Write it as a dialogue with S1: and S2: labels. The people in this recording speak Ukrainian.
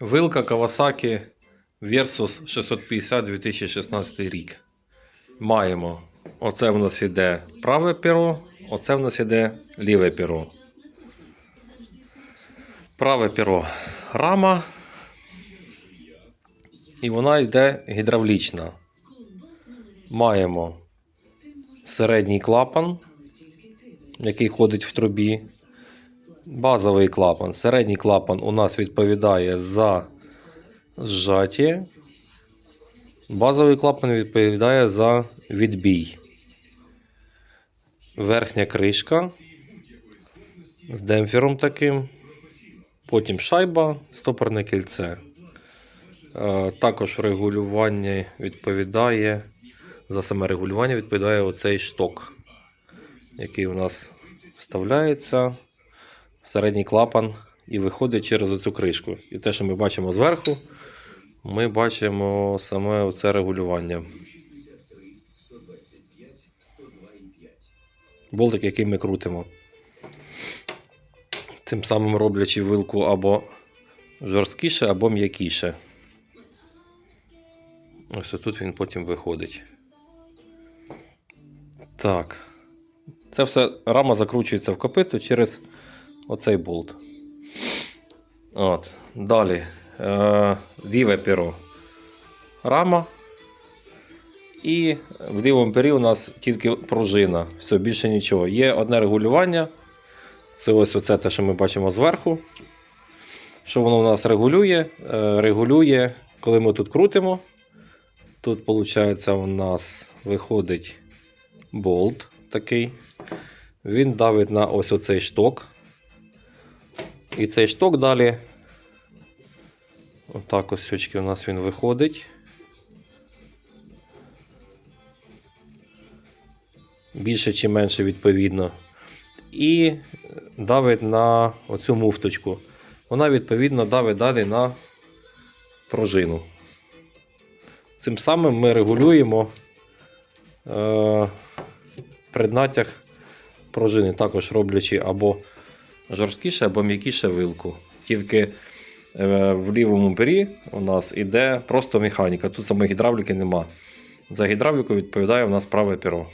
S1: Вилка Kawasaki Versus 650 2016 рік. Маємо. Оце в нас іде праве перо, оце в нас іде ліве перо. Праве перо рама. І вона йде гідравлічна. Маємо середній клапан, який ходить в трубі. Базовий клапан. Середній клапан у нас відповідає за зжаті. Базовий клапан відповідає за відбій. Верхня кришка з демпфером таким. Потім шайба, стопорне кільце. Е, Також регулювання відповідає. За саме регулювання відповідає оцей шток, який у нас вставляється середній клапан і виходить через оцю кришку. І те, що ми бачимо зверху, ми бачимо саме оце регулювання. Болтик, який ми крутимо. Цим самим роблячи вилку або жорсткіше, або м'якіше. Ось тут він потім виходить. Так. Це все рама закручується в копиту через оцей болт. От. Далі. Е, перо. Рама. І в лівому пері у нас тільки пружина. Все, більше нічого. Є одне регулювання. Це ось оце те, що ми бачимо зверху. Що воно у нас регулює? Е, регулює, коли ми тут крутимо. Тут, виходить, у нас виходить болт такий. Він давить на ось оцей шток. І цей шток далі. Отак ось очки у нас він виходить. Більше чи менше відповідно. І давить на оцю муфточку. Вона відповідно давить далі на пружину. Цим самим ми регулюємо е, преднатяг пружини, також роблячи або жорсткіше, або м'якіше вилку. Тільки е, в лівому пері у нас іде просто механіка. Тут саме гідравліки нема. За гідравліку відповідає у нас праве перо.